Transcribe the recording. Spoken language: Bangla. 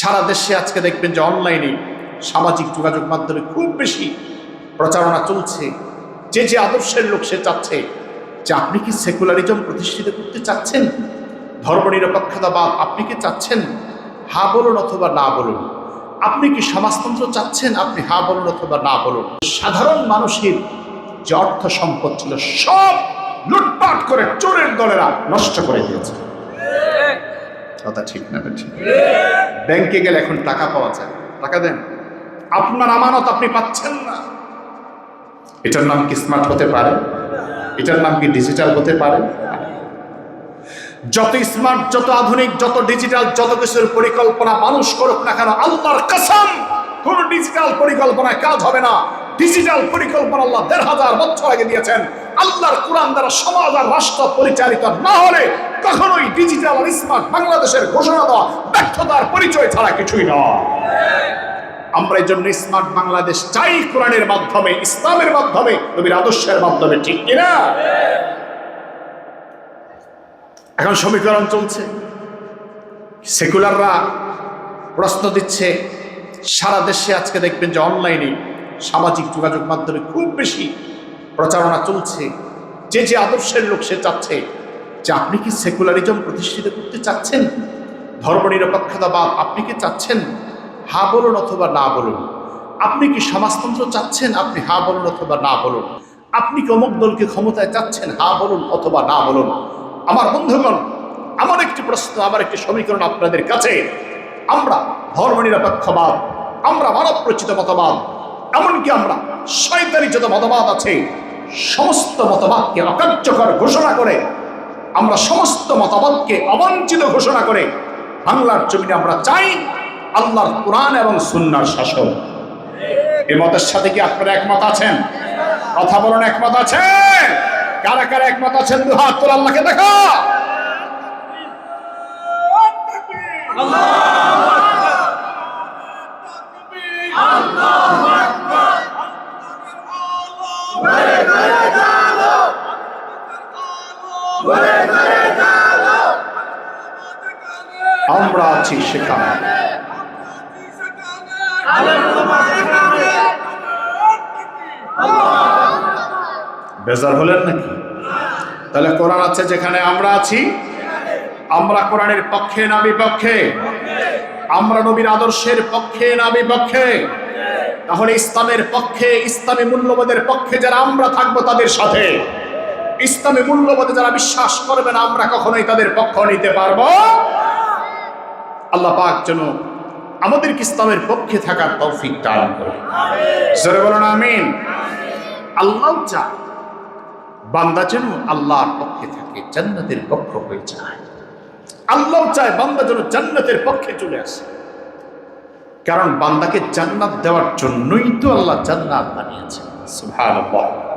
সারা দেশে আজকে দেখবেন যে অনলাইনে সামাজিক যোগাযোগ মাধ্যমে খুব বেশি প্রচারণা চলছে। যে যে আদর্শের লোক সে চাচ্ছে, যে আপনি কি সেকুলারিজম প্রতিষ্ঠিত করতে চাচ্ছেন? ধর্মনিরপেক্ষতাবাদ আপনি কি চাচ্ছেন? হা বলুন অথবা না বলুন। আপনি কি সমাজতন্ত্র চাচ্ছেন? আপনি হা বলুন অথবা না বলুন। সাধারণ মানুষের যে অর্থ সম্পদ ছিল সব লুটপাট করে চোরের দলেরা নষ্ট করে দিয়েছে। কথা ঠিক না ঠিক ব্যাংকে গেলে এখন টাকা পাওয়া যায়। টাকা দেন। আপনার আমানত আপনি পাচ্ছেন না। এটার নাম কি স্মার্ট হতে পারে? এটার নাম কি ডিজিটাল হতে পারে? যত স্মার্ট যত আধুনিক, যত ডিজিটাল যত কিছুর পরিকল্পনা মানুষ করুক না কেন, আল্লাহর কসম কোন ডিজিটাল পরিকল্পনায় কাজ হবে না। ডিজিটাল পরিকল্পনা আল্লাহ দেড় হাজার বছর আগে দিয়েছেন। আল্লাহর কোরআন দ্বারা সমাজ আর রাষ্ট্র পরিচালিত না হলে কখনোই ডিজিটাল আর স্মার্ট বাংলাদেশের ঘোষণা দেওয়া, ব্যর্থতার পরিচয় ছাড়া কিছুই নয়। আমরা এই জন্য স্মার্ট বাংলাদেশ চাই কোরআনের মাধ্যমে, ইসলামের মাধ্যমে, নবীর আদর্শের মাধ্যমে, ঠিক কিনা? এখন সমীকরণ চলছে। সেকুলাররা প্রশ্ন দিচ্ছে সারা দেশে আজকে দেখবেন যে অনলাইনে সামাজিক যোগাযোগ মাধ্যমে খুব বেশি প্রচারণা চলছে। যে যে আদর্শের লোক সে চাচ্ছে, যে আপনি কি সেকুলারিজম প্রতিষ্ঠিত করতে চাচ্ছেন? ধর্মনিরপেক্ষতাবাদ আপনি কি চাচ্ছেন? হা বলুন অথবা না বলুন। আপনি কি সমাজতন্ত্র চাচ্ছেন? আপনি হা বলুন অথবা না বলুন। আপনি কি অমুক দলকে ক্ষমতায় চাচ্ছেন? হা বলুন অথবা না বলুন। আমার বন্ধুগণ, আমার একটি প্রশ্ন, আমার একটি সমীকরণ আপনাদের কাছে। আমরা ধর্মনিরপেক্ষবাদ, আমরা মানব প্রচিত মতবাদ, এমনকি আমরা শয়তানি যত মতবাদ আছে, সমস্ত মতবাদকে অকার্যকর ঘোষণা করে, আমরা সমস্ত মতবাদকে অবাঞ্ছিত ঘোষণা করে, বাংলার জমিনে আমরা চাই আল্লাহর কোরআন এবং সুন্নার শাসন। এই মতের সাথে কি আপনারা একমত আছেন? কথা বলুন, একমত আছেন? কারা কারা একমত আছেন? দু হাত তোর আল্লাহকে দেখা। আমরা আছি সেখানে। বেজার হলেন নাকি? তাহলে কোরআন আছে যেখানে আমরা আছি? আমরা কোরআনের পক্ষে না বিপক্ষে? আমরা নবীর আদর্শের পক্ষে না বিপক্ষে? তাহলে ইসলামের পক্ষে, ইসলামী মূল্যবোধের পক্ষে যারা আমরা থাকব তাদের সাথে। ইসলামী মূল্যবোধে যারা বিশ্বাস করবেন আমরা কখনোই তাদের পক্ষ নিতে পারব। আল্লাহ পাক যেন আমাদেরকে ইসলামের পক্ষে থাকার তৌফিক দান করে। জোরে বলুন, আমিন। আল্লাহ চায় বান্দা যেন আল্লাহর পক্ষে থাকে, জান্নাতের পক্ষ হয়ে যায়। আল্লাহ চায় বান্দা যেন জান্নাতের পক্ষে চলে আসে। কারণ বান্দাকে জান্নাত দেওয়ার জন্যই তো আল্লাহ জান্নাত বানিয়েছেন। সুবহানাল্লাহ।